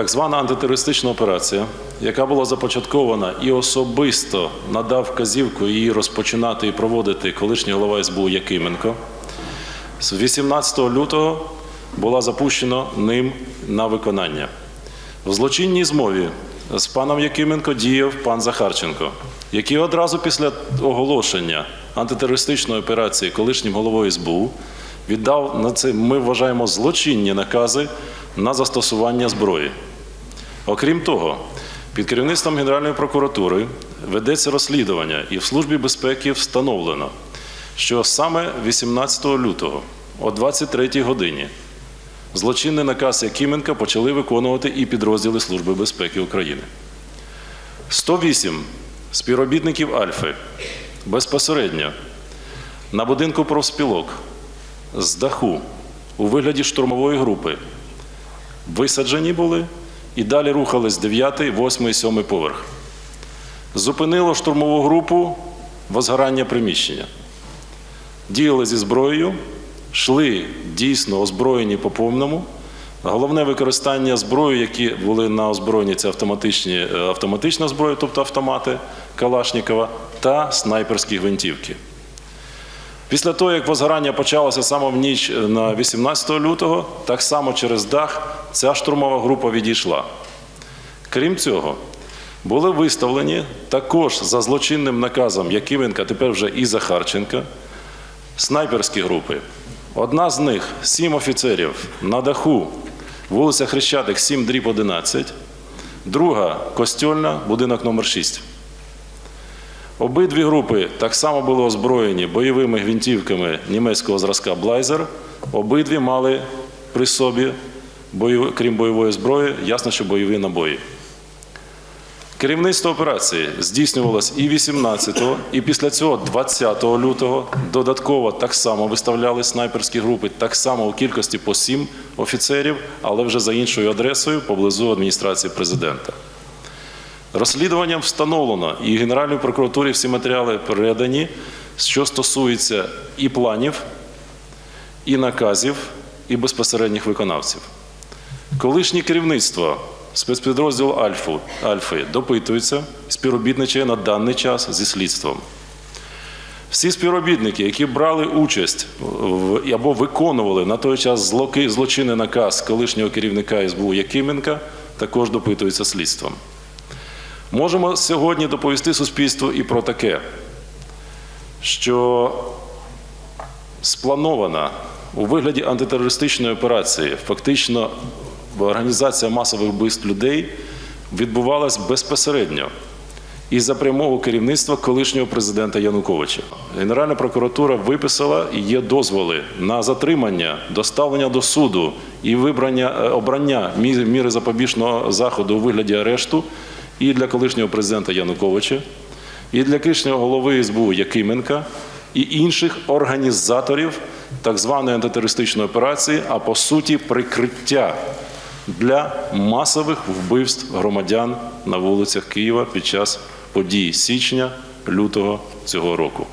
так звана антитерористична операція, яка була започаткована і особисто надав вказівку її розпочинати і проводити колишній голова СБУ Якименко, з 18 лютого була запущена ним на виконання. В злочинній змові з паном Якименко діяв пан Захарченко, який одразу після оголошення антитерористичної операції колишнім головою СБУ віддав на це, ми вважаємо, злочинні накази на застосування зброї. Окрім того, під керівництвом Генеральної прокуратури ведеться розслідування, і в Службі безпеки встановлено, що саме 18 лютого о 23 годині злочинний наказ Якименка почали виконувати і підрозділи Служби безпеки України. 108 співробітників Альфи безпосередньо на будинку профспілок з даху у вигляді штурмової групи висаджені були і далі рухались 9, 8 і 7 поверх. Зупинило штурмову групу возгорання приміщення. Діяли зі зброєю, йшли дійсно озброєні по повному. Головне використання зброї, які були на озброєнні, це автоматичні, е, автоматична зброя, тобто автомати Калашнікова та снайперські гвинтівки. Після того, як возгорання почалося саме в ніч на 18 лютого, так само через дах ця штурмова група відійшла. Крім цього, були виставлені також за злочинним наказом Якименка, тепер вже і Захарченка, снайперські групи. Одна з них сім офіцерів на даху, вулиця Хрещатик, 7 дріб 11, друга костьольна, будинок номер 6. Обидві групи так само були озброєні бойовими гвинтівками німецького зразка Блайзер. Обидві мали при собі, крім бойової зброї, ясно, що бойові набої. Керівництво операції здійснювалось і 18-го, і після цього 20 лютого додатково так само виставляли снайперські групи, так само у кількості по 7 офіцерів, але вже за іншою адресою поблизу адміністрації президента. Розслідуванням встановлено і Генеральній прокуратурі всі матеріали передані, що стосується і планів, і наказів, і безпосередніх виконавців. Колишнє керівництво спецпідрозділу Альфу, Альфи допитується, співробітничає на даний час зі слідством. Всі співробітники, які брали участь в, або виконували на той час злочинний наказ колишнього керівника СБУ Якименка, також допитуються слідством. Можемо сьогодні доповісти суспільству і про таке, що спланована у вигляді антитерористичної операції, фактично організація масових вбивств людей відбувалась безпосередньо і за прямого керівництва колишнього президента Януковича. Генеральна прокуратура виписала і є дозволи на затримання, доставлення до суду і вибрання е, обрання мі- міри запобіжного заходу у вигляді арешту і для колишнього президента Януковича, і для колишнього голови СБУ Якименка, і інших організаторів так званої антитерористичної операції, а по суті прикриття для масових вбивств громадян на вулицях Києва під час подій січня лютого цього року.